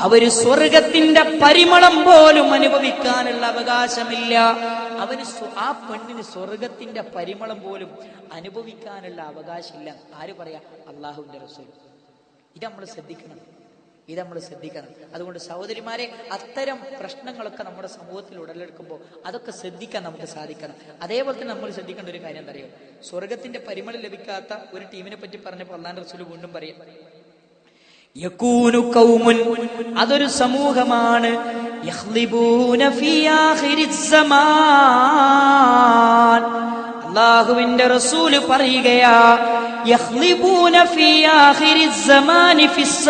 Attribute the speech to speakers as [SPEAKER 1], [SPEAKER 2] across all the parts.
[SPEAKER 1] അവർ സ്വർഗത്തിന്റെ പരിമളം പോലും അനുഭവിക്കാനുള്ള അവകാശമില്ല. സ്വ- ആ പെണ്ണിന് സ്വർഗത്തിന്റെ പരിമളം പോലും അനുഭവിക്കാനുള്ള അവകാശമില്ല. ആര് പറയാ? അള്ളാഹുവിന്റെ റസൂൽ. ഇത് നമ്മൾ ശ്രദ്ധിക്കണം. ഇത് നമ്മൾ ശ്രദ്ധിക്കണം. അതുകൊണ്ട് സഹോദരിമാരെ അത്തരം പ്രശ്നങ്ങളൊക്കെ നമ്മുടെ സമൂഹത്തിൽ ഉടലെടുക്കുമ്പോൾ അതൊക്കെ ശ്രദ്ധിക്കാൻ നമുക്ക് സാധിക്കണം. അതേപോലെ തന്നെ നമ്മൾ ശ്രദ്ധിക്കേണ്ട ഒരു കാര്യം എന്താ അറിയോ സ്വർഗത്തിന്റെ പരിമളി ലഭിക്കാത്ത ഒരു ടീമിനെ പറ്റി പറഞ്ഞപ്പോൾ അള്ളാൻ റസൂൽ വീണ്ടും പറയും. അതൊരു സമൂഹമാണ്. ആഖിരിസ് സമാൻ. അല്ലാഹുവിന്റെ റസൂൽ പറയുകയാ യഖ്ലിബൂന ഫീ ആഖിരിസ് സമാനി ഫിസ്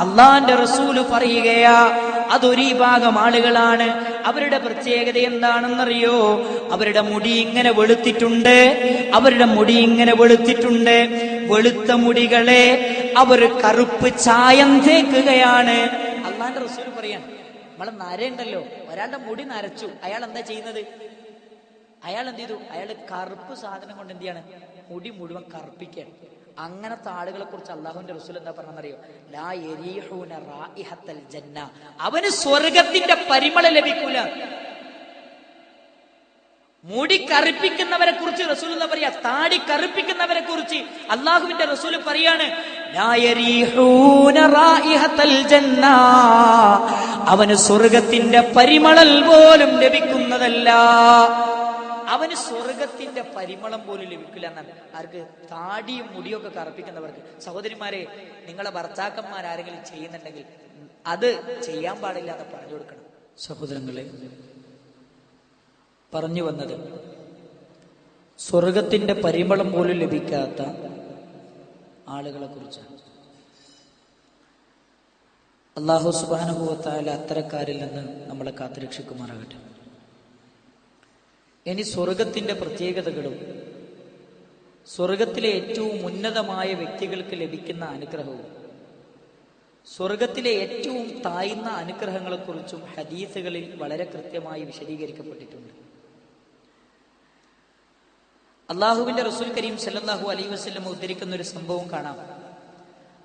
[SPEAKER 1] അള്ളാന്റെ റസൂൽ പറയുകയാ അതൊരു ഭാഗം ആളുകളാണ്. അവരുടെ പ്രത്യേകത എന്താണെന്നറിയോ? അവരുടെ മുടി ഇങ്ങനെ വെളുത്തിട്ടുണ്ട്. അവരുടെ മുടി ഇങ്ങനെ വെളുത്തിട്ടുണ്ട്. വെളുത്ത മുടികളെ അവർ കറുപ്പ് ചായം തേക്കുകയാണ്. അള്ളാന്റെ റസൂൽ പറയാണ് നമ്മളെ നരയുണ്ടല്ലോ. ഒരാളുടെ മുടി നരച്ചു. അയാൾ എന്താ ചെയ്യുന്നത്? അയാൾ എന്ത് ചെയ്തു? അയാൾ കറുപ്പ് സാധനം കൊണ്ട് എന്ത് ചെയ്യാണ്? മുടി മുഴുവൻ കറുപ്പിക്കുകയാണ്. അങ്ങനത്തെ ആളുകളെ കുറിച്ച് അള്ളാഹുവിന്റെ റസൂൽ എന്താ പറഞ്ഞറിയോ ലാ ജന്ന. അവന് സ്വർഗത്തിന്റെ പരിമള ലഭിക്കൂല. മുടി കറുപ്പിക്കുന്നവരെ കുറിച്ച് റസൂൽ എന്താ പറയാ? താടി കറുപ്പിക്കുന്നവരെ കുറിച്ച് അള്ളാഹുവിന്റെ റസൂൽ പറയാണ് അവന് സ്വർഗത്തിന്റെ പരിമളൽ പോലും ലഭിക്കുന്നതല്ല. അവന് സ്വർഗത്തിന്റെ പരിമളം പോലും ലഭിക്കില്ല എന്നാണ്. ആർക്ക് താടിയും മുടിയൊക്കെ കറപ്പിക്കുന്നവർക്ക്. സഹോദരിമാരെ നിങ്ങളെ ഭർത്താക്കന്മാർ ആരെങ്കിലും ചെയ്യുന്നുണ്ടെങ്കിൽ അത് ചെയ്യാൻ പാടില്ല എന്ന് പറഞ്ഞു കൊടുക്കണം. സഹോദരങ്ങളെ പറഞ്ഞു വന്നത് സ്വർഗത്തിന്റെ പരിമളം പോലും ലഭിക്കാത്ത ആളുകളെ കുറിച്ചാണ് അള്ളാഹു സുബാനുഭവത്തായ അത്തരക്കാരിൽ നിന്ന് നമ്മളെ കാത്തുരക്ഷിക്കുമാറാകട്ടെ. ഇനി സ്വർഗത്തിന്റെ പ്രത്യേകതകളും സ്വർഗത്തിലെ ഏറ്റവും ഉന്നതമായ വ്യക്തികൾക്ക് ലഭിക്കുന്ന അനുഗ്രഹവും സ്വർഗത്തിലെ ഏറ്റവും താഴ്ന്ന അനുഗ്രഹങ്ങളെക്കുറിച്ചും ഹദീസുകളിൽ വളരെ കൃത്യമായി വിശദീകരിക്കപ്പെട്ടിട്ടുണ്ട്. അള്ളാഹുവിന്റെ റസൂൽ കരീം സല്ലാഹു അലൈ വസല്ലം ഉദ്ധരിക്കുന്ന ഒരു സംഭവം കാണാം.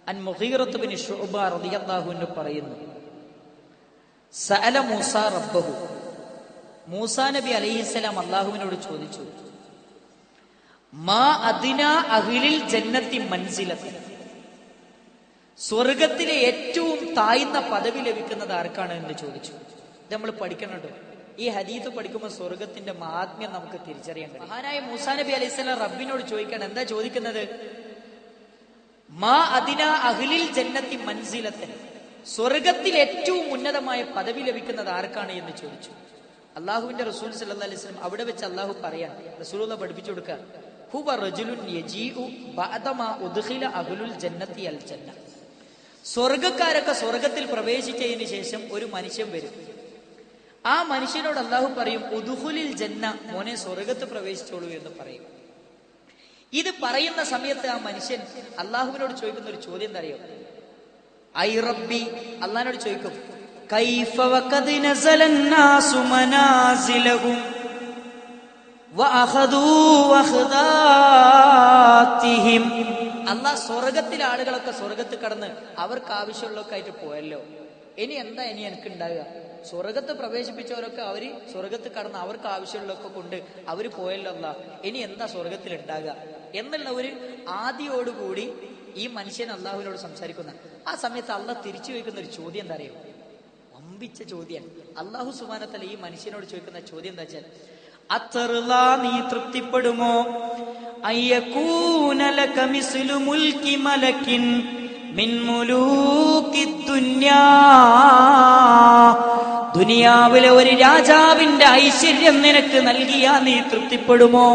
[SPEAKER 1] അൻ മുഹീറത്ത് ബിൻ ഷുഅബ റളിയല്ലാഹു അൻഹു പറയുന്നു സഅല മൂസ റബ്ബഹു മൂസാ നബി അലൈഹിസ്സലാം അള്ളാഹുവിനോട് ചോദിച്ചു മാ അദിന അഹിലിൽ ജന്നത്തി മൻസിലത്തി? സ്വർഗത്തിലെ ഏറ്റവും താഴ്ന്ന പദവി ലഭിക്കുന്നത് ആർക്കാണ് എന്ന് ചോദിച്ചു. ഇത് നമ്മൾ പഠിക്കണുണ്ട്. ഈ ഹദീത്ത് പഠിക്കുമ്പോൾ സ്വർഗത്തിന്റെ മഹാത്മ്യം നമുക്ക് തിരിച്ചറിയാൻ കഴിയും. മഹാനായ മൂസാ നബി അലൈഹിസ്സലാം റബ്ബിനോട് ചോദിക്കണം എന്താ ചോദിക്കുന്നത്? മാ അദിന അഹിലിൽ ജന്നത്തി മൻസിലത്തെ? സ്വർഗത്തിൽ ഏറ്റവും ഉന്നതമായ പദവി ലഭിക്കുന്നത് ആർക്കാണ് എന്ന് ചോദിച്ചു. അള്ളാഹുവിന്റെ റസൂൽ സല്ലാ അലൈഹി വസല്ലം അവിടെ വെച്ച് അള്ളാഹു പറയാൻ റസൂലുള്ള പഠിപ്പിച്ചു കൊടുക്കുക സ്വർഗക്കാരൊക്കെ സ്വർഗത്തിൽ പ്രവേശിച്ചതിന് ശേഷം ഒരു മനുഷ്യൻ വരും. ആ മനുഷ്യനോട് അള്ളാഹു പറയും ഉദുഹുലിൽ ജന്ന മോനെ സ്വർഗത്ത് പ്രവേശിച്ചോളൂ എന്ന് പറയും. ഇത് പറയുന്ന സമയത്ത് ആ മനുഷ്യൻ അള്ളാഹുവിനോട് ചോദിക്കുന്ന ഒരു ചോദ്യം എന്താ അറിയോ? ഐ റബ്ബി അള്ളഹാനോട് ചോദിക്കും വഅഖദൂ വഖദാതിഹിം അള്ളാഹ് സ്വർഗത്തിലെ ആളുകളൊക്കെ സ്വർഗത്ത് കടന്ന് അവർക്ക് ആവശ്യമുള്ളൊക്കെ ആയിട്ട് പോയല്ലോ. ഇനി എന്താ ഇനി എനിക്ക് ഉണ്ടാകുക സ്വർഗത്ത് പ്രവേശിപ്പിച്ചവരൊക്കെ അവർ സ്വർഗത്ത് കടന്ന് അവർക്ക് ആവശ്യമുള്ളതൊക്കെ കൊണ്ട് അവർ പോയല്ലോ അല്ല. ഇനി എന്താ സ്വർഗത്തിൽ ഉണ്ടാകുക എന്നുള്ള ഒരു ആദിയോടുകൂടി ഈ മനുഷ്യൻ അള്ളാഹുവിനോട് സംസാരിക്കുന്ന. ആ സമയത്ത് അള്ളാഹ് തിരിച്ചു വയ്ക്കുന്ന ഒരു ചോദ്യം എന്താ അറിയോ? വമ്പിച്ച ചോദ്യം. അള്ളാഹു സുബാനത്തല ഈ മനുഷ്യനോട് ചോദിക്കുന്ന ചോദ്യം എന്താ വെച്ചാൽ നീ തൃപ്തിപ്പെടുമോ? ദുനിയാവിലെ ഒരു രാജാവിന്റെ ഐശ്വര്യം നിനക്ക് നൽകിയാ നീ തൃപ്തിപ്പെടുമോ?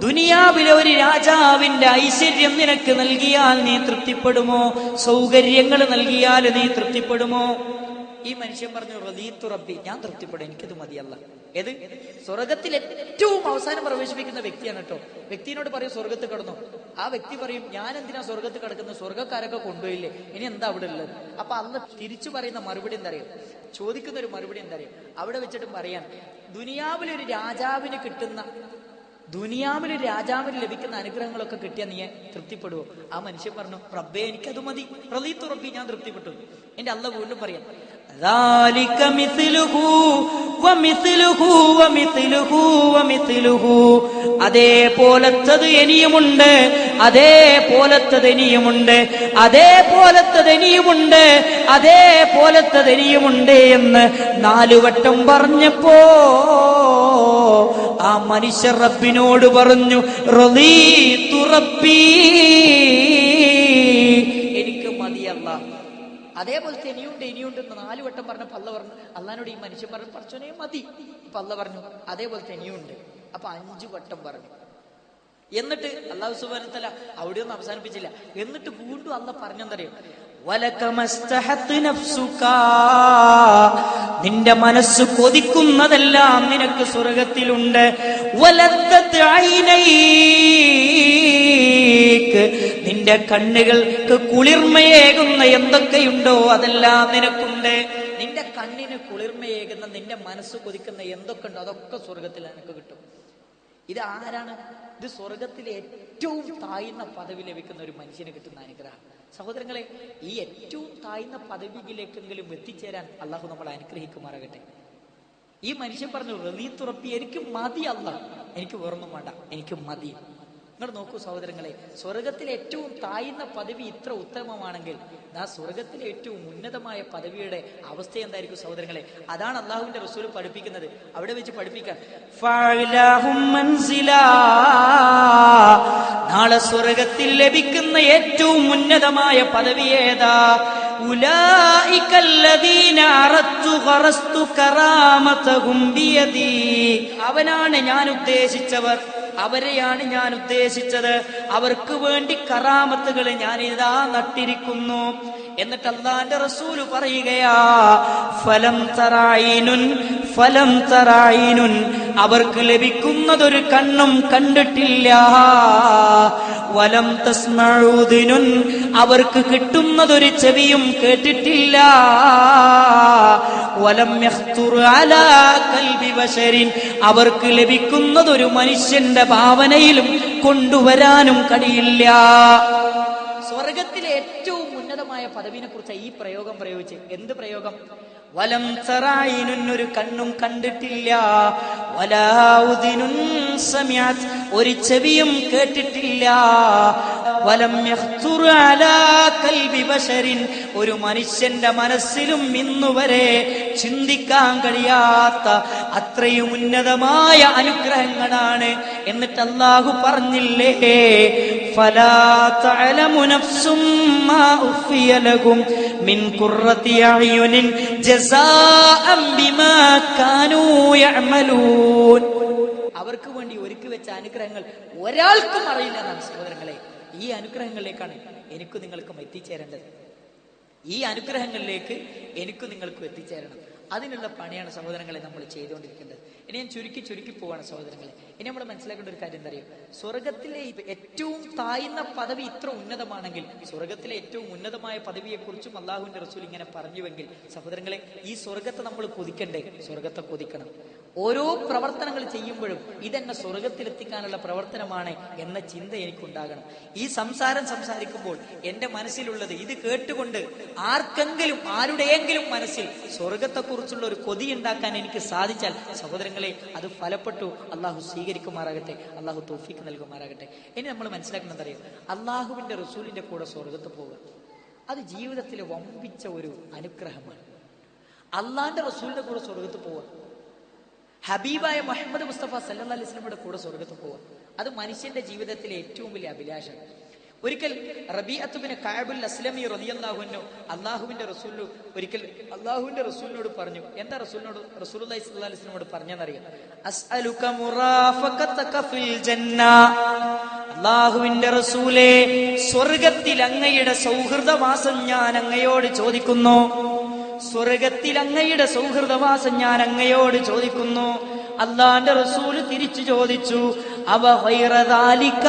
[SPEAKER 1] ദുനിയാവിലെ ഒരു രാജാവിന്റെ ഐശ്വര്യം നിനക്ക് നൽകിയാൽ നീ തൃപ്തിപ്പെടുമോ? സൗകര്യങ്ങൾ നൽകിയാൽ നീ തൃപ്തിപ്പെടുമോ? ഈ മനുഷ്യൻ പറഞ്ഞു റദീത്തു റബ്ബി ഞാൻ തൃപ്തിപ്പെടും എനിക്കത് മതിയല്ല. ഏത്? സ്വർഗത്തിൽ ഏറ്റവും അവസാനം പ്രവേശിപ്പിക്കുന്ന വ്യക്തിയാണ് കേട്ടോ. വ്യക്തിനോട് പറയും സ്വർഗത്ത് കടന്നു. ആ വ്യക്തി പറയും ഞാൻ എന്തിനാ സ്വർഗത്ത് കിടക്കുന്നത്? സ്വർഗക്കാരൊക്കെ കൊണ്ടുപോയില്ലേ? ഇനി എന്താ അവിടെ ഉള്ളത്? അപ്പൊ അന്ന് തിരിച്ചു പറയുന്ന മറുപടി എന്താ അറിയോ? ചോദിക്കുന്ന ഒരു മറുപടി എന്താ അറിയോ? അവിടെ വെച്ചിട്ടും പറയാൻ ദുനിയാവിലൊരു രാജാവിന് കിട്ടുന്ന ദുനിയാവിൽ രാജാവിന് ലഭിക്കുന്ന അനുഗ്രഹങ്ങളൊക്കെ കിട്ടിയാൽ നീ തൃപ്തിപ്പെടുവോ? ആ മനുഷ്യൻ പറഞ്ഞു റബ്ബേ എനിക്കത് മതി. റലീത്തു റബ്ബി ഞാൻ തൃപ്തിപ്പെട്ടു. എന്റെ അല്ല വീണ്ടും പറയാം ذلك مثله ومثله ومثله ومثله അതേപോലത്തത് ഇനിയുമുണ്ട് അതേപോലത്തത് ഇനിയുമുണ്ട് അതേപോലത്തത് ഇനിയുമുണ്ട് അതേപോലത്തത് ഇനിയുമുണ്ട് എന്ന് നാലുവട്ടം പറഞ്ഞപ്പോ ആ മനുഷ്യർ റബ്ബിനോട് പറഞ്ഞു റളീതു റബ്ബീ അതേപോലത്തെ ഇനിയുണ്ട് ഇനിയുണ്ട് എന്ന് നാല് വട്ടം പറഞ്ഞ പള്ള പറഞ്ഞു. അള്ളഹാനോട് ഈ മനുഷ്യൻ പറഞ്ഞു പറച്ചോനെ മതി. പള്ള പറഞ്ഞു. അതേപോലത്തെ ഇനിയുണ്ട്. അപ്പൊ അഞ്ചു വട്ടം പറഞ്ഞു. എന്നിട്ട് അള്ളാഹു സുബാനത്തല അവിടെ ഒന്നും അവസാനിപ്പിച്ചില്ല. എന്നിട്ട് വീണ്ടും അല്ല പറഞ്ഞെന്തറിയോ. നിന്റെ മനസ്സ് കൊതിക്കുന്നതെല്ലാം നിനക്ക് സ്വർഗത്തിലുണ്ട്. നിന്റെ കണ്ണുകൾക്ക് കുളിർമയേകുന്ന എന്തൊക്കെയുണ്ടോ അതെല്ലാം നിനക്കുണ്ട്? നിന്റെ കണ്ണിന് കുളിർമയേകുന്ന നിന്റെ മനസ്സ് കൊതിക്കുന്ന എന്തൊക്കെ ഉണ്ടോ അതൊക്കെ സ്വർഗത്തിൽ നിനക്ക് കിട്ടും. ഇത് ആരാണ്? ഇത് സ്വർഗത്തിലെ ഏറ്റവും താഴ്ന്ന പദവി ലഭിക്കുന്ന ഒരു മനുഷ്യന് കിട്ടുന്ന അനുഗ്രഹം. സഹോദരങ്ങളെ ഈ ഏറ്റവും താഴ്ന്ന പദവിയിലേക്കെങ്കിലും എത്തിച്ചേരാൻ അള്ളാഹു നമ്മൾ അനുഗ്രഹിക്കുമാറാകട്ടെ. ഈ മനുഷ്യൻ പറഞ്ഞു റലീത്തുറപ്പി എനിക്ക് മതി അല്ല എനിക്ക് വേറൊന്നും വേണ്ട. എനിക്ക് മതി. നിങ്ങൾ നോക്കൂ സഹോദരങ്ങളെ സ്വർഗത്തിലെ ഏറ്റവും താഴ്ന്ന പദവി ഇത്ര ഉത്തമമാണെങ്കിൽ ആ സ്വർഗത്തിലെ ഏറ്റവും ഉന്നതമായ പദവിയുടെ അവസ്ഥ എന്തായിരിക്കും സഹോദരങ്ങളെ? അതാണ് അള്ളാഹുവിന്റെ റസൂൽ പഠിപ്പിക്കുന്നത്. അവിടെ വെച്ച് പഠിപ്പിക്കാം. നാളെ സ്വർഗത്തിൽ ലഭിക്കുന്ന ഏറ്റവും ഉന്നതമായ പദവി ഏതാ? അവനാണ് ഞാൻ ഉദ്ദേശിച്ചവർ. അവരെയാണ് ഞാൻ ഉദ്ദേശിച്ചത്. അവർക്ക് വേണ്ടി കറാമത്തുകൾ ഞാൻ ഇതാ നട്ടിരിക്കുന്നു. എന്നിട്ട് അള്ളാന്റെ റസൂൽ പറയുകയാ ഫലം തറായിനുൻ ഫലം തറായിനുൻ അവർക്ക് ലഭിക്കുന്നതൊരു കണ്ണും കണ്ടിട്ടില്ല. വലം തസ്മഴുദിനുൻ അവർക്ക് കിട്ടുന്നതൊരു ചെവിയും കേട്ടിട്ടില്ല. വലം യഖ്തുറു അലാ കൽബി ബശരിൻ അവർക്ക് ലഭിക്കുന്നതൊരു മനുഷ്യന്റെ ഭാവനയിലും കൊണ്ടുവരാനും കഴിയില്ല. സ്വർഗത്തിലെ ഏറ്റവും ഉന്നതമായ പദവിനെ കുറിച്ച് ഈ പ്രയോഗം പ്രയോഗിച്ച്. എന്ത് പ്രയോഗം? വലം ചെറായിനൊരു കണ്ണും കണ്ടിട്ടില്ല. സമിഅത് ഒരു ചെവിയും കേട്ടിട്ടില്ല. വലം കൽബി ഒരു മനുഷ്യന്റെ മനസ്സിലും ഇന്നുവരെ ചിന്തിക്കാൻ കഴിയാത്ത അത്രയും ഉന്നതമായ അനുഗ്രഹങ്ങളാണ് എന്നിട്ട് അല്ലാഹു പറഞ്ഞില്ലേ? മിൻ അവർക്ക് വേണ്ടി ഒരുക്കി വെച്ച അനുഗ്രഹങ്ങൾ ഒരാൾക്കും അറിയില്ല സഹോദരങ്ങളെ. ഈ അനുഗ്രഹങ്ങളിലേക്കാണ് എനിക്ക് നിങ്ങൾക്കും എത്തിച്ചേരേണ്ടത്. ഈ അനുഗ്രഹങ്ങളിലേക്ക് എനിക്കും നിങ്ങൾക്കും എത്തിച്ചേരണം. അതിനുള്ള പണിയാണ് സഹോദരങ്ങളെ നമ്മൾ ചെയ്തുകൊണ്ടിരിക്കേണ്ടത്. ഇനി ഞാൻ ചുരുക്കി ചുരുക്കി പോവാണ് സഹോദരങ്ങളെ. ഇനി നമ്മൾ മനസ്സിലാക്കേണ്ട ഒരു കാര്യം എന്താ അറിയോ സ്വർഗത്തിലെ ഏറ്റവും താഴ്ന്ന പദവി ഇത്ര ഉന്നതമാണെങ്കിൽ സ്വർഗത്തിലെ ഏറ്റവും ഉന്നതമായ പദവിയെക്കുറിച്ചും അള്ളാഹുവിന്റെ റസൂൽ ഇങ്ങനെ പറഞ്ഞുവെങ്കിൽ സഹോദരങ്ങളെ ഈ സ്വർഗത്തെ നമ്മൾ കൊതിക്കണ്ടേ? സ്വർഗത്തെ കൊതിക്കണം. ഓരോ പ്രവർത്തനങ്ങൾ ചെയ്യുമ്പോഴും ഇതെന്നെ സ്വർഗത്തിലെത്തിക്കാനുള്ള പ്രവർത്തനമാണ് എന്ന ചിന്ത എനിക്കുണ്ടാകണം. ഈ സംസാരം സംസാരിക്കുമ്പോൾ എന്റെ മനസ്സിലുള്ളത് ഇത് കേട്ടുകൊണ്ട് ആർക്കെങ്കിലും ആരുടെയെങ്കിലും മനസ്സിൽ സ്വർഗത്തെക്കുറിച്ചുള്ള ഒരു കൊതി ഉണ്ടാക്കാൻ എനിക്ക് സാധിച്ചാൽ സഹോദരങ്ങളെ അത് ഫലപ്പെട്ടു. അള്ളാഹു സ്വീകരിക്കുമാറാകട്ടെ അള്ളാഹു തോഫിക്ക് നൽകുമാറാകട്ടെ. ഇനി നമ്മൾ മനസ്സിലാക്കണം അറിയാം? അള്ളാഹുവിന്റെ റസൂലിന്റെ കൂടെ സ്വർഗത്ത് പോവുക. അത് ജീവിതത്തിൽ വമ്പിച്ച ഒരു അനുഗ്രഹമാണ്. അള്ളാഹിന്റെ റസൂലിന്റെ കൂടെ സ്വർഗത്ത് പോവുക. ഹബീബായ മുഹമ്മദ് മുസ്തഫ സല്ലാ അലൈഹി സ്വലമിയുടെ കൂടെ സ്വർഗത്ത് പോവുക. അത് മനുഷ്യന്റെ ജീവിതത്തിലെ ഏറ്റവും വലിയ അഭിലാഷം ഒരിക്കൽ റബിഅത്തുബിന് കായബുൽ അസ്ലമി റളിയല്ലാഹുവിനു അള്ളാഹുവിന്റെ റസൂലു ഒരിക്കൽ അള്ളാഹുവിന്റെ റസൂലിനോട് പറഞ്ഞു. എന്താ റസൂലിനോട്? റസൂൽ അലൈഹി സ്വല്ലാ അലൈഹി സ്വലമോട് പറഞ്ഞെന്നറിയാം അള്ളാഹുവിന്റെ റസൂലെ സ്വർഗത്തിൽ അങ്ങയുടെ സൗഹൃദവാസം ഞാൻ അങ്ങയോട് ചോദിക്കുന്നു. സ്വർഗത്തിൽ അങ്ങയുടെ സൗഹൃദവാസം ഞാൻ അങ്ങയോട് ചോദിക്കുന്നു. അള്ളാന്റെ റസൂൽ തിരിച്ചു ചോദിച്ചു. അവ ഹൈറദാലിക്ക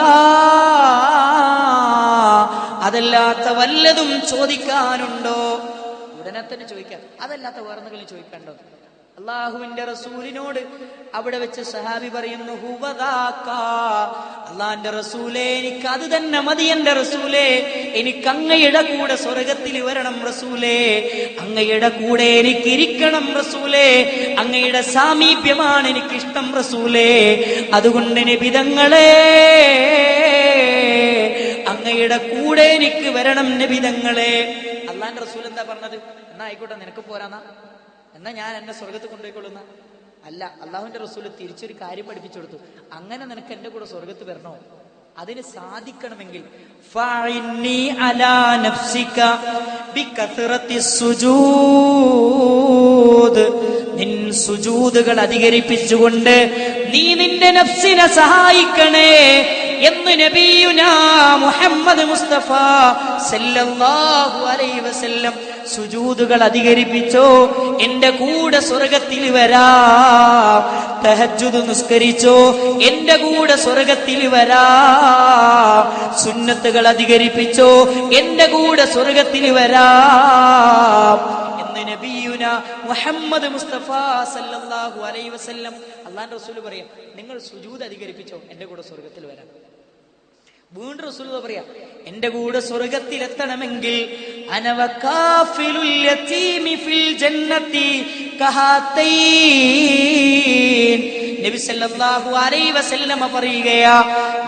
[SPEAKER 1] അതല്ലാത്ത വല്ലതും ചോദിക്കാനുണ്ടോ? ഉടനെ തന്നെ ചോദിക്കാം. അതല്ലാത്ത വേറെന്തെങ്കിലും ചോദിക്കണ്ടോ അള്ളാഹുവിന്റെ റസൂലിനോട് അവിടെ വെച്ച് സഹാബി പറയുന്നു അള്ളാന്റെ റസൂലേ എനിക്ക് അത് തന്നെ മതി എന്റെ റസൂലേ. എനിക്ക് അങ്ങയുടെ കൂടെ സ്വർഗത്തിൽ വരണം റസൂലേ. അങ്ങയുടെ കൂടെ എനിക്ക് ഇരിക്കണം റസൂലേ. അങ്ങയുടെ സാമീപ്യമാണ് എനിക്കിഷ്ടം റസൂലേ. അതുകൊണ്ട് നിബിതങ്ങളെ അങ്ങയുടെ കൂടെ എനിക്ക് വരണം നബിതങ്ങളെ അള്ളാന്റെ റസൂൽ എന്താ പറഞ്ഞത്? എന്നാ ആയിക്കോട്ടെ നിനക്ക് പോരാന്നാ. എന്നാ ഞാൻ എന്നെ സ്വർഗത്ത് കൊണ്ടുപോയിക്കൊള്ളുന്ന. അല്ല അള്ളാഹുവിന്റെ റസൂൽ തിരിച്ചൊരു കാര്യം പഠിപ്പിച്ചു കൊടുത്തു. അങ്ങനെ നിനക്ക് എന്റെ കൂടെ സ്വർഗത്ത് വരണോ? അതിന് സാധിക്കണമെങ്കിൽ നിൻ അധികരിപ്പിച്ചുകൊണ്ട് നീ നിന്റെ നഫ്സിനെ സഹായിക്കണേ. എന്ന് നബിയുന മുഹമ്മദ് മുസ്തഫ സല്ലല്ലാഹു അലൈഹി വസല്ലം സുജൂദുകൾ അധികരിപ്പിച്ചോ എന്റെ കൂടെ സ്വർഗത്തിൽ വരാം തഹജ്ജുദ് നിസ്കരിച്ചോ എന്റെ കൂടെ സ്വർഗത്തിൽ വരാം സുന്നത്തുകൾ അധികരിപ്പിച്ചോ എന്റെ കൂടെ സ്വർഗത്തിൽ വരാം. നബിയുന മുഹമ്മദ് മുസ്തഫ സല്ലല്ലാഹു അലൈഹി വസല്ലം. അള്ളാന്റെ റസൂൽ പറയാം നിങ്ങൾ സുജൂദ് അധികരിപ്പിച്ചോ എന്റെ കൂടെ സ്വർഗത്തിൽ വരാം വീണ്ടും റസൂൽ പറയാ എന്റെ കൂടെ സ്വർഗത്തിലെത്തണമെങ്കിൽ യതീമി ഫിൽ ജന്നത്തി കഹാത്തൈൻ. വസല്ലമ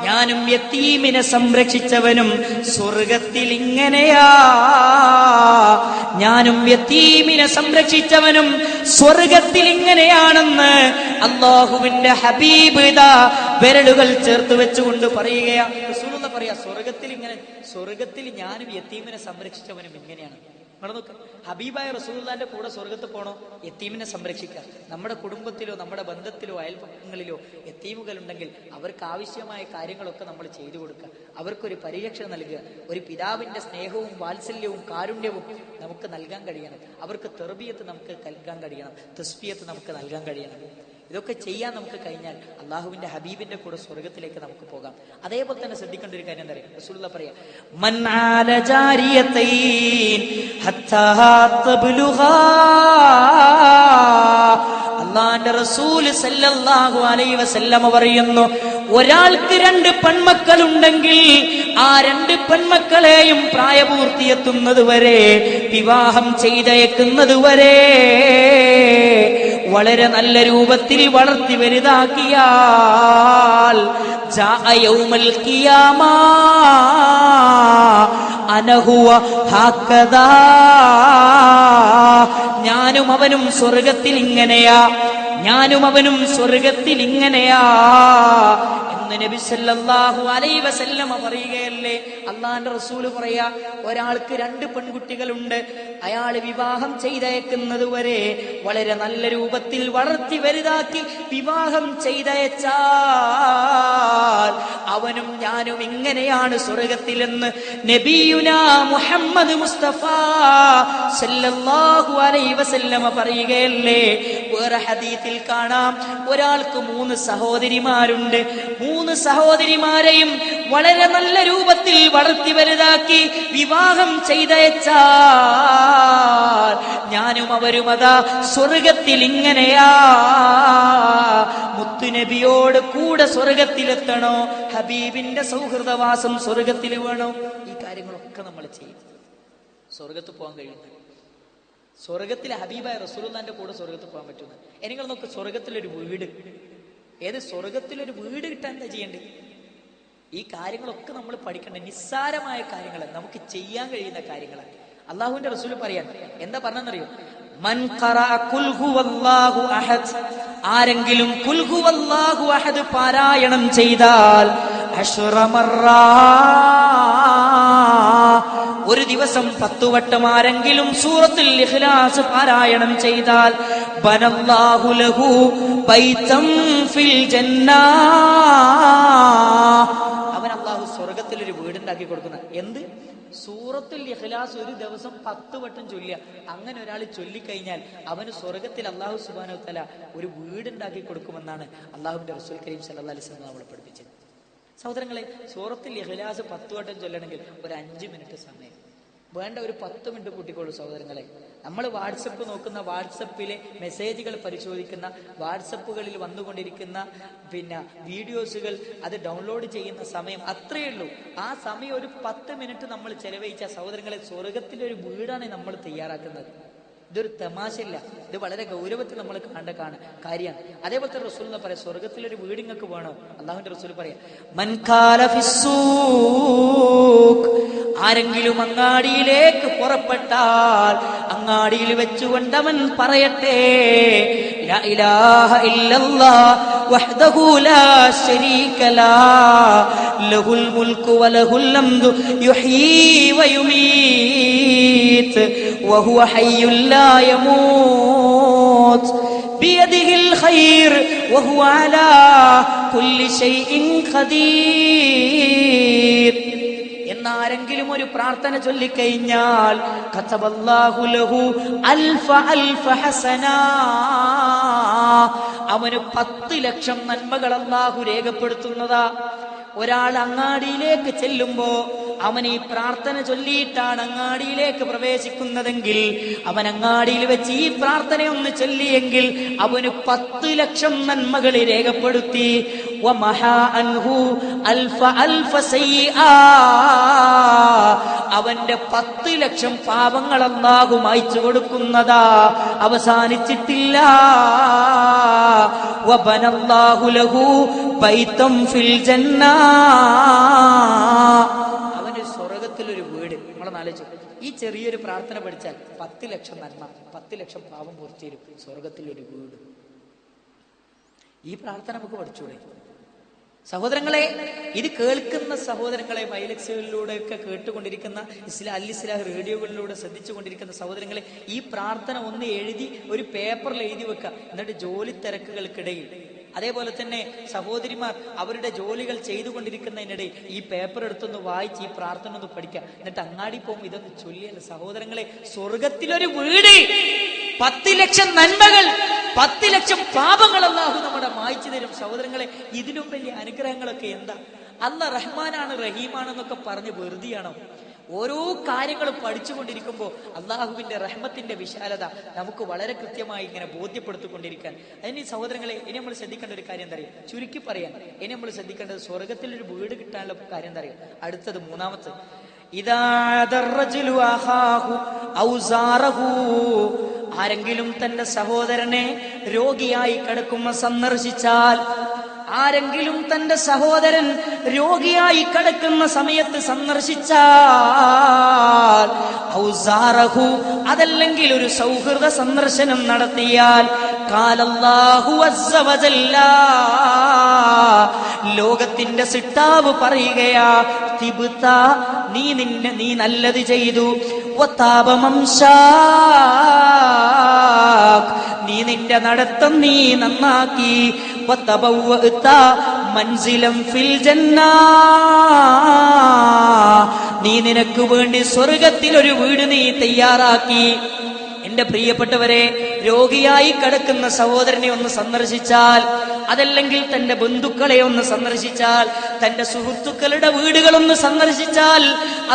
[SPEAKER 1] ഞാനും യത്തീമിനെ സംരക്ഷിച്ചവനും സ്വർഗത്തിൽ ഇങ്ങനെയാ ഞാനും യത്തീമിനെ സംരക്ഷിച്ചവനും സ്വർഗത്തിൽ ഇങ്ങനെയാണെന്ന് അള്ളാഹുവിന്റെ ഹബീബ് വിരലുകൾ ചേർത്ത് വെച്ചുകൊണ്ട് പറയുകയാ. പറയാ സ്വർഗത്തിൽ ഇങ്ങനെ സ്വർഗത്തിൽ ഞാനും യത്തീമിനെ സംരക്ഷിച്ചവനും ഇങ്ങനെയാണ്. നിങ്ങൾ നോക്ക് ഹബീബായ റസൂല്ലാന്റെ കൂടെ സ്വർഗത്ത് പോണോ? എത്തീമിനെ സംരക്ഷിക്കുക നമ്മുടെ കുടുംബത്തിലോ നമ്മുടെ ബന്ധത്തിലോ അയൽപക്കങ്ങളിലോ എത്തീമുകൾ ഉണ്ടെങ്കിൽ അവർക്ക് ആവശ്യമായ കാര്യങ്ങളൊക്കെ നമ്മൾ ചെയ്തു കൊടുക്കുക അവർക്കൊരു പരിരക്ഷ നൽകുക. ഒരു പിതാവിന്റെ സ്നേഹവും വാത്സല്യവും കാരുണ്യവും നമുക്ക് നൽകാൻ കഴിയണം. അവർക്ക് തെർബിയത്ത് നമുക്ക് നൽകാൻ കഴിയണം. തസ്ബിയത്ത് നമുക്ക് നൽകാൻ കഴിയണം. ഇതൊക്കെ ചെയ്യാൻ നമുക്ക് കഴിഞ്ഞാൽ അള്ളാഹുവിന്റെ ഹബീബിന്റെ കൂടെ സ്വർഗത്തിലേക്ക് നമുക്ക് പോകാം അതേപോലെ തന്നെ ശ്രദ്ധിക്കേണ്ട ഒരു കാര്യം എന്താ പറയുക റസൂലുള്ള പറയാ "മൻ ജാരിയത്തൈൻ ഹത്താ തബ്ലുഗാ." അള്ളാന്റെ റസൂൽ സല്ലല്ലാഹു അലൈഹി പറയുന്നു ഒരാൾക്ക് രണ്ട് പെൺമക്കൾ ഉണ്ടെങ്കിൽ ആ രണ്ട് പെൺമക്കളെയും പ്രായപൂർത്തിയെത്തുന്നത് വരെ വിവാഹം ചെയ്തയക്കുന്നത് വരെ വളരെ നല്ല രൂപത്തിൽ വളർത്തി വലുതാക്കിയാൽ ഞാനും അവനും സ്വർഗത്തിൽ ഇങ്ങനെയാ. ഞാനും അവനും സ്വർഗത്തിൽ ഇങ്ങനെയാ എന്ന് നബി സല്ലല്ലാഹു അലൈഹി വസല്ലമ പറയുകയല്ലേ. അള്ളാന്റെ റസൂൽ പറയാ ഒരാൾക്ക് രണ്ട് പെൺകുട്ടികളുണ്ട്. അയാൾ വിവാഹം ചെയ്തയക്കുന്നത് വരെ വളരെ നല്ല രൂപത്തിൽ വളർത്തി വലുതാക്കി വിവാഹം ചെയ്തയച്ചാൽ അവനും ഞാനും ഇങ്ങനെയാണ് സ്വർഗത്തിലെന്ന് നബിയുന മുഹമ്മദ് മുസ്തഫ സല്ലല്ലാഹു അലൈഹി വസല്ലമ പറയുകയല്ലേ. വേറെ ഹദീത്തിൽ കാണാം. ഒരാൾക്ക് മൂന്ന് സഹോദരിമാരുണ്ട്. മൂന്ന് സഹോദരിമാരെയും വളരെ നല്ല രൂപത്തിൽ വളർത്തി വലുതാക്കി വിവാഹം ചെയ്തയച്ചാൽ ഞാനും അവരും അതാ സ്വർഗത്തിൽ ഇങ്ങനെയാ. മുത്തുനബിയോട് കൂടെ സ്വർഗത്തിലെത്തണോ? ഹബീബിന്റെ സൗഹൃദവാസം സ്വർഗത്തിൽ വേണോ? ഈ കാര്യങ്ങളൊക്കെ നമ്മൾ ചെയ്യും. സ്വർഗത്ത് പോകാൻ കഴിയുന്നു സ്വർഗത്തിലെ ഹബീബായ റസൂലുള്ളാന്റെ കൂടെ സ്വർഗത്തിൽ പോകാൻ പറ്റുന്നു നിങ്ങൾ നോക്ക് സ്വർഗത്തിലൊരു വീട്. ഏത് സ്വർഗത്തിലൊരു വീട് കിട്ടാൻ എന്താ ചെയ്യേണ്ടത് ഈ കാര്യങ്ങളൊക്കെ നമ്മൾ പഠിക്കേണ്ട നിസ്സാരമായ കാര്യങ്ങൾ നമുക്ക് ചെയ്യാൻ കഴിയുന്ന കാര്യങ്ങളാണ് അള്ളാഹുവിന്റെ റസൂൽ പറയാൻ എന്താ പറഞ്ഞെന്നറിയോ ആരെങ്കിലും പാരായണം ചെയ്താൽ അശ്റ മർറാ ഒരു ദിവസം പത്തു വട്ടം ആരെങ്കിലും സൂറത്തിൽ ഇഖ്ലാസ് പാരായണം ചെയ്താൽ ബനല്ലാഹു ലഹു ബൈതം ഫിൽ ജന്നാ. അവൻ അള്ളാഹു സ്വർഗത്തിൽ ഒരു വീടുണ്ടാക്കി കൊടുക്കുന്ന. എന്ത്? സൂറത്തുൽ ഇഖ്ലാസ് ഒരു ദിവസം പത്ത് വട്ടം ചൊല്ലുക. അങ്ങനെ ഒരാൾ ചൊല്ലിക്കഴിഞ്ഞാൽ അവന് സ്വർഗത്തിൽ അള്ളാഹു സുബാനോ തല ഒരു വീടുണ്ടാക്കി കൊടുക്കുമെന്നാണ് അള്ളാഹുബിന്റെ റസൂൽ കരീം സല്ലല്ലാഹു അലൈഹി വസല്ലം നമ്മളെ പഠിപ്പിച്ചത്. സഹോദരങ്ങളെ സൂറത്തിൽ ഇഹ്ലാസ് പത്ത് വട്ടം ചൊല്ലണമെങ്കിൽ ഒരു അഞ്ച് മിനിറ്റ് സമയം. വേണ്ട ഒരു പത്ത് മിനിറ്റ് കൂട്ടിക്കോളൂ സഹോദരങ്ങളെ. നമ്മൾ വാട്സപ്പ് നോക്കുന്ന വാട്സപ്പിലെ മെസ്സേജുകൾ പരിശോധിക്കുന്ന വാട്സപ്പുകളിൽ വന്നുകൊണ്ടിരിക്കുന്ന പിന്നെ വീഡിയോസുകൾ അത് ഡൗൺലോഡ് ചെയ്യുന്ന സമയം അത്രയേ ഉള്ളൂ. ആ സമയം ഒരു പത്ത് മിനിറ്റ് നമ്മൾ ചെലവഴിച്ച സഹോദരങ്ങളെ സ്വർഗത്തിലൊരു വീടാണ് നമ്മൾ തയ്യാറാക്കുന്നത്. ഇതൊരു തമാശയില്ല ഇത് വളരെ ഗൗരവത്തിൽ നമ്മൾ കാണേണ്ട കാണ കാര്യമാണ് അതേപോലത്തെ റസൂൽ എന്ന് പറയാം സ്വർഗത്തിലൊരു വീട് നിങ്ങൾക്ക് വേണോ അള്ളാഹുന്റെ റസൂൽ പറയാം. ആരെങ്കിലും അങ്ങാടിയിലേക്ക് പുറപ്പെട്ടാൽ അങ്ങാടിയിൽ വെച്ചുകൊണ്ടവൻ പറയട്ടെ ലഹുൽ വലഹുൽ യുഹ്യീ വയുമീത് വഹുവ ഹയ്യുൽ ലാ യമൂത് بيده الخير وهو على كل شيء قدير എന്നാരെങ്കിലും ഒരു പ്രാർത്ഥന ചൊല്ലിക്കഴിഞ്ഞാൽ കതബല്ലാഹു ലഹു അൽഫ അൽഫ ഹസന അവന് പത്ത് ലക്ഷം നന്മകൾ അള്ളാഹു രേഖപ്പെടുത്തുന്നതാ ഒരാൾ അങ്ങാടിയിലേക്ക് ചെല്ലുമ്പോ അവൻ ഈ പ്രാർത്ഥന ചൊല്ലിയിട്ടാണ് അങ്ങാടിയിലേക്ക് പ്രവേശിക്കുന്നതെങ്കിൽ അവൻ അങ്ങാടിയിൽ വെച്ച് ഈ പ്രാർത്ഥന ഒന്ന് ചൊല്ലിയെങ്കിൽ അവന് പത്ത് ലക്ഷം നന്മകൾ രേഖപ്പെടുത്തി. അവന്റെ പത്ത് ലക്ഷം പാപങ്ങൾ അല്ലാഹു മായ്ച്ചു കൊടുക്കുന്നതാ. അവസാനിച്ചിട്ടില്ല. വബനല്ലാഹു ലഹു ബൈത്തം ഫിൽ ജന്ന അവന് സ്വർഗത്തിലൊരു വീട് നമ്മളെ ആലോചിച്ചു ഈ ചെറിയൊരു പ്രാർത്ഥന പഠിച്ചാൽ പത്ത് ലക്ഷം നന്മ പത്ത് ലക്ഷം പാവം പൂർത്തീരും സ്വർഗത്തിലൊരു വീട്. ഈ പ്രാർത്ഥന നമുക്ക് പഠിച്ചൂടെ? സഹോദരങ്ങളെ ഇത് കേൾക്കുന്ന സഹോദരങ്ങളെ മൈലക്സുകളിലൂടെ ഒക്കെ കേട്ടുകൊണ്ടിരിക്കുന്ന ഇസ്ലാ അൽ ഇസ്ലാഹ് റേഡിയോകളിലൂടെ ശ്രദ്ധിച്ചുകൊണ്ടിരിക്കുന്ന സഹോദരങ്ങളെ ഈ പ്രാർത്ഥന ഒന്ന് എഴുതി ഒരു പേപ്പറിൽ എഴുതി വെക്കുക. എന്നിട്ട് ജോലി തിരക്കുകൾക്കിടയിൽ അതേപോലെ തന്നെ സഹോദരിമാർ അവരുടെ ജോലികൾ ചെയ്തുകൊണ്ടിരിക്കുന്നതിനിടെ ഈ പേപ്പർ എടുത്തൊന്ന് വായിച്ച് ഈ പ്രാർത്ഥന ഒന്ന് പഠിക്കുക. എന്നിട്ട് അങ്ങാടി പോകും ഇതൊന്ന് ചൊല്ലിയല്ല. സഹോദരങ്ങളെ സ്വർഗത്തിലൊരു വീട് പത്ത് ലക്ഷം നന്മകൾ പത്ത് ലക്ഷം പാപങ്ങൾ അല്ലാഹു നമ്മുടെ മായ്ച്ചു തരും. സഹോദരങ്ങളെ ഇതിലും വലിയ അനുഗ്രഹങ്ങളൊക്കെ എന്താ? അല്ല റഹ്മാനാണ് റഹീമാണെന്നൊക്കെ പറഞ്ഞ് വെറുതെയാണോ? ഓരോ കാര്യങ്ങളും പഠിച്ചുകൊണ്ടിരിക്കുമ്പോൾ അള്ളാഹുവിന്റെ റഹ്മത്തിന്റെ വിശാലത നമുക്ക് വളരെ കൃത്യമായി ഇങ്ങനെ ബോധ്യപ്പെടുത്തിക്കൊണ്ടിരിക്കാൻ. അതിന് സഹോദരങ്ങളെ ഇനി നമ്മൾ ശ്രദ്ധിക്കേണ്ട ഒരു കാര്യം എന്താ പറയുക ചുരുക്കി പറയാൻ ഇനി നമ്മൾ ശ്രദ്ധിക്കേണ്ടത് സ്വർഗത്തിൽ ഒരു വീട് കിട്ടാനുള്ള കാര്യം എന്താ പറയുക അടുത്തത് സാറഹു. ആരെങ്കിലും തന്റെ സഹോദരനെ രോഗിയായി കിടക്കുമ്പോ സന്ദർശിച്ചാൽ ആരെങ്കിലും തന്റെ സഹോദരൻ രോഗിയായി കിടക്കുന്ന സമയത്ത് സന്ദർശിച്ചാൽ അതല്ലെങ്കിൽ ഒരു സൗഹൃദ സന്ദർശനം നടത്തിയാൽ കാലല്ലാഹു ലോകത്തിന്റെ സിട്ടാവ് പറയുകയാ തിബുത്ത നീ നിന്നെ നീ നല്ലത് ചെയ്തു. നീ നിന്റെ നടത്തം നീ നന്നാക്കി മൻസിലം ഫിൽ ജന്നാ. നീ നിനക്ക് വേണ്ടി സ്വർഗത്തിൽ ഒരു വീട് നീ തയ്യാറാക്കി എന്റെ പ്രിയപ്പെട്ടവരെ രോഗിയായി കിടക്കുന്ന സഹോദരനെ ഒന്ന് സന്ദർശിച്ചാൽ അതല്ലെങ്കിൽ തന്റെ ബന്ധുക്കളെ ഒന്ന് സന്ദർശിച്ചാൽ തന്റെ സുഹൃത്തുക്കളുടെ വീടുകളൊന്ന് സന്ദർശിച്ചാൽ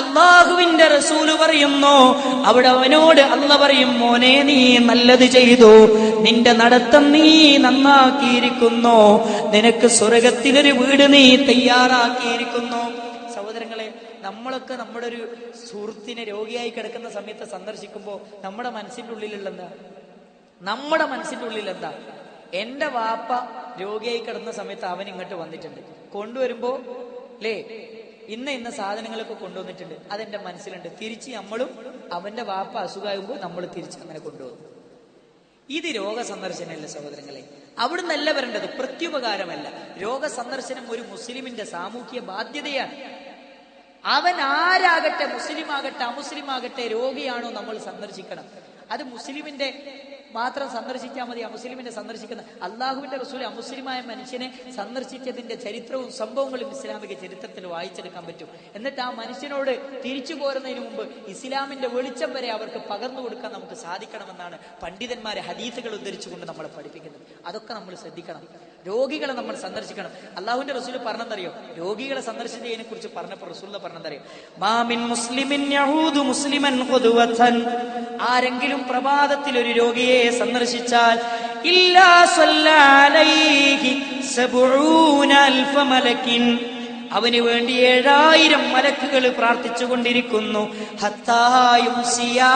[SPEAKER 1] അള്ളാഹുവിന്റെ റസൂൽ പറയുന്നു അവിടെ അവനോട് അല്ല പറയും മോനെ നീ നല്ലത് ചെയ്തു. നിന്റെ നടത്തം നീ നന്നാക്കിയിരിക്കുന്നു. നിനക്ക് സ്വർഗത്തിലൊരു വീട് നീ തയ്യാറാക്കിയിരിക്കുന്നു. നമ്മളൊക്കെ നമ്മുടെ ഒരു സുഹൃത്തിനെ രോഗിയായി കിടക്കുന്ന സമയത്ത് സന്ദർശിക്കുമ്പോൾ നമ്മുടെ മനസ്സിന്റെ ഉള്ളിലുള്ള എന്താ? നമ്മുടെ മനസ്സിന്റെ ഉള്ളിൽ എന്താ? എന്റെ വാപ്പ രോഗിയായി കിടന്ന സമയത്ത് അവൻ ഇങ്ങോട്ട് വന്നിട്ടുണ്ട്. കൊണ്ടുവരുമ്പോ ലേ ഇന്ന ഇന്ന സാധനങ്ങളൊക്കെ കൊണ്ടുവന്നിട്ടുണ്ട്. അതെന്റെ മനസ്സിലുണ്ട്. തിരിച്ച് നമ്മളും അവന്റെ വാപ്പ അസുഖമാകുമ്പോൾ നമ്മൾ തിരിച്ച് അങ്ങനെ കൊണ്ടുപോകും. ഇത് രോഗ രോഗസന്ദർശനമല്ല സഹോദരങ്ങളെ? അവിടുന്നല്ല വരേണ്ടത്. പ്രത്യുപകാരമല്ല. രോഗസന്ദർശനം ഒരു മുസ്ലിമിന്റെ സാമൂഹ്യ ബാധ്യതയാണ്. അവൻ ആരാകട്ടെ മുസ്ലിം ആകട്ടെ അമുസ്ലിം ആകട്ടെ രോഗിയാണോ നമ്മൾ സന്ദർശിക്കണം. അത് മുസ്ലിമിന്റെ മാത്രം സന്ദർശിച്ചാൽ മതി അമുസ്ലിമിനെ സന്ദർശിക്കുന്ന. അള്ളാഹുവിന്റെ റസൂൽ അമുസ്ലിമായ മനുഷ്യനെ സന്ദർശിച്ചതിന്റെ ചരിത്രവും സംഭവങ്ങളും ഇസ്ലാമിക ചരിത്രത്തിൽ വായിച്ചെടുക്കാൻ പറ്റും. എന്നിട്ട് ആ മനുഷ്യനോട് തിരിച്ചു പോരുന്നതിന് മുമ്പ് ഇസ്ലാമിന്റെ വെളിച്ചം വരെ അവർക്ക് പകർന്നു കൊടുക്കാൻ നമുക്ക് സാധിക്കണമെന്നാണ് പണ്ഡിതന്മാരെ ഹദീസുകൾ ഉദ്ധരിച്ചുകൊണ്ട് നമ്മളെ പഠിപ്പിക്കുന്നത്. അതൊക്കെ നമ്മൾ ശ്രദ്ധിക്കണം. രോഗികളെ നമ്മൾ സന്ദർശിക്കണം. അള്ളാഹുവിന്റെ റസൂൽ പറഞ്ഞെന്നറിയോ രോഗികളെ സന്ദർശിച്ചതിനെ കുറിച്ച് പറഞ്ഞപ്പോൾ റസൂൽ പറഞ്ഞെന്നറിയോ മാമിൻ മുസ്ലിമിൻ മുസ്ലിമൻ ആരെങ്കിലും പ്രഭാതത്തിൽ ഒരു രോഗിയെ സന്ദർശിച്ചാൽ അവന് വേണ്ടി ഏഴായിരം മലക്കുകൾ പ്രാർത്ഥിച്ചുകൊണ്ടിരിക്കുന്നു. ഹത്തായും സിയാ